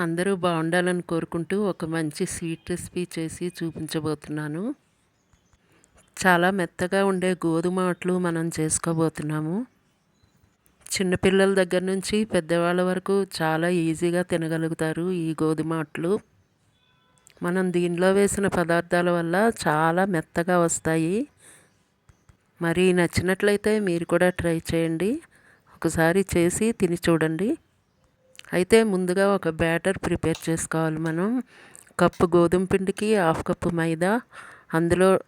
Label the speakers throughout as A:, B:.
A: అందరూ బాగుండాలని కోరుకుంటూ ఒక మంచి స్వీట్ రెసిపీ చేసి చూపించబోతున్నాను. చాలా మెత్తగా ఉండే గోధుమ అట్లు మనం చేసుకోబోతున్నాము. చిన్నపిల్లల దగ్గర నుంచి పెద్దవాళ్ళ వరకు చాలా ఈజీగా తినగలుగుతారు ఈ గోధుమ అట్లు. మనం దీనిలో వేసిన పదార్థాల వల్ల చాలా మెత్తగా వస్తాయి. మరి నచ్చినట్లయితే మీరు కూడా ట్రై చేయండి. ఒకసారి చేసి తిని చూడండి. అయితే ముందుగా ఒక బ్యాటర్ ప్రిపేర్ చేసుకోవాలి మనం. కప్పు గోధుమ పిండికి హాఫ్ కప్పు మైదా అందులో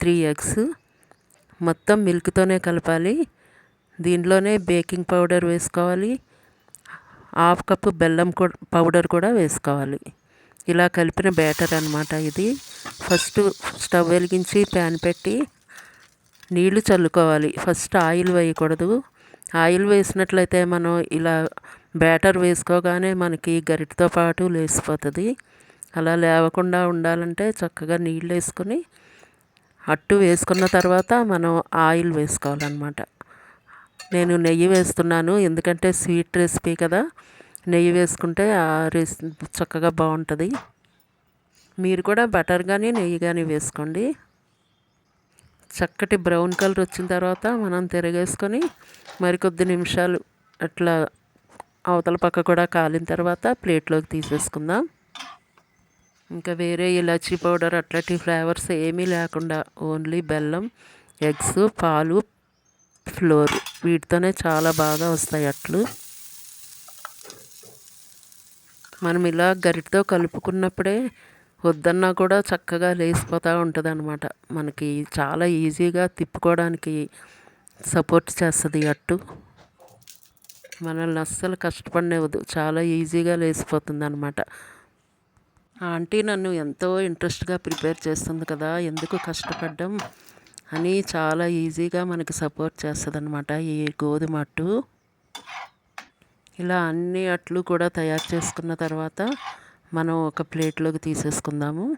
A: త్రీ ఎగ్స్. మొత్తం మిల్క్తోనే కలపాలి. దీంట్లోనే బేకింగ్ పౌడర్ వేసుకోవాలి. హాఫ్ కప్పు బెల్లం పౌడర్ కూడా వేసుకోవాలి. ఇలా కలిపిన బ్యాటర్ అనమాట ఇది. ఫస్ట్ స్టవ్ వెలిగించి ప్యాన్ పెట్టి నీళ్ళు చల్లుకోవాలి. ఫస్ట్ ఆయిల్ వేయకూడదు. ఆయిల్ వేసినట్లయితే మనం ఇలా బ్యాటర్ వేసుకోగానే మనకి గరిటతో పాటు లేసిపోతుంది. అలా లేవకుండా ఉండాలంటే చక్కగా నీళ్ళు వేసుకొని అట్టు వేసుకున్న తర్వాత మనం ఆయిల్ వేసుకోవాలన్నమాట. నేను నెయ్యి వేస్తున్నాను ఎందుకంటే స్వీట్ రెసిపీ కదా. నెయ్యి వేసుకుంటే ఆ రెసి చక్కగా బాగుంటుంది. మీరు కూడా బటర్ కానీ నెయ్యి కానీ వేసుకోండి. చక్కటి బ్రౌన్ కలర్ వచ్చిన తర్వాత మనం తిరగేసుకొని మరికొద్ది నిమిషాలు అట్లా అవతల పక్క కూడా కాలిన తర్వాత ప్లేట్లోకి తీసేసుకుందాం. ఇంకా వేరే ఇలాచీ పౌడర్ అట్లాంటి ఫ్లేవర్స్ ఏమీ లేకుండా ఓన్లీ బెల్లం ఎగ్స్ పాలు ఫ్లోర్. వీటితోనే చాలా బాగా వస్తాయి అట్లు. మనం ఇలా గరిటతో కలుపుకున్నప్పుడే వద్దన్నా కూడా చక్కగా లేసిపోతూ ఉంటుంది అనమాట మనకి చాలా ఈజీగా తిప్పుకోవడానికి సపోర్ట్ చేస్తుంది అట్టు. మనల్ని అస్సలు కష్టపడినవ్వదు. చాలా ఈజీగా లేసిపోతుంది అనమాట ఆంటీ నన్ను ఎంతో ఇంట్రెస్ట్గా ప్రిపేర్ చేస్తుంది కదా ఎందుకు కష్టపడ్డం అని చాలా ఈజీగా మనకి సపోర్ట్ చేస్తుంది అనమాట ఈ గోధుమ అట్టు. ఇలా అన్ని అట్లు కూడా తయారు చేసుకున్న తర్వాత మనం ఒక ప్లేట్లోకి తీసేసుకుందాము.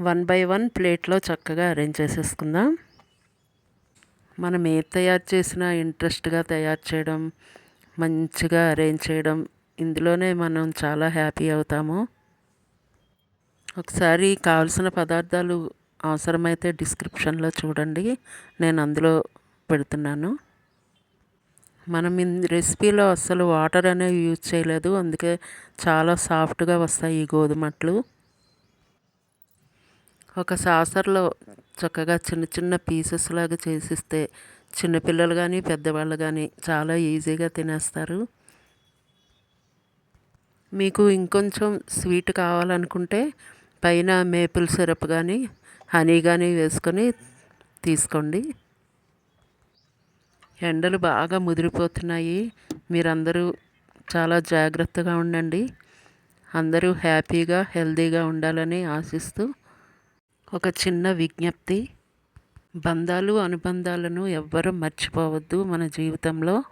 A: వన్ బై వన్ ప్లేట్లో చక్కగా అరేంజ్ చేసేసుకుందాం. మనం ఏది తయారు చేసినా ఇంట్రెస్ట్గా తయారు చేయడం మంచిగా అరేంజ్ చేయడం ఇందులోనే మనం చాలా హ్యాపీ అవుతాము. ఒకసారి కావలసిన పదార్థాలు అవసరమైతే డిస్క్రిప్షన్లో చూడండి. నేను అందులో పెడుతున్నాను. మనం రెసిపీలో అస్సలు వాటర్ అనేవి యూజ్ చేయలేదు. అందుకే చాలా సాఫ్ట్గా వస్తాయి ఈ గోధుమట్లు ఒక సాసర్లో చక్కగా చిన్న చిన్న పీసెస్ లాగా చేసిస్తే చిన్నపిల్లలు కానీ పెద్దవాళ్ళు కానీ చాలా ఈజీగా తినేస్తారు. మీకు ఇంకొంచెం స్వీట్ కావాలనుకుంటే పైన మేపుల్ సిరప్ కానీ హనీ కానీ వేసుకొని తీసుకోండి. ఎండలు బాగా ముదిరిపోతున్నాయి. మీరందరూ చాలా జాగ్రత్తగా ఉండండి. అందరూ హ్యాపీగా హెల్తీగా ఉండాలని ఆశిస్తూ ఒక చిన్న విజ్ఞప్తి. బంధాలు అనుబంధాలను ఎవ్వరూ మర్చిపోవద్దు మన జీవితంలో.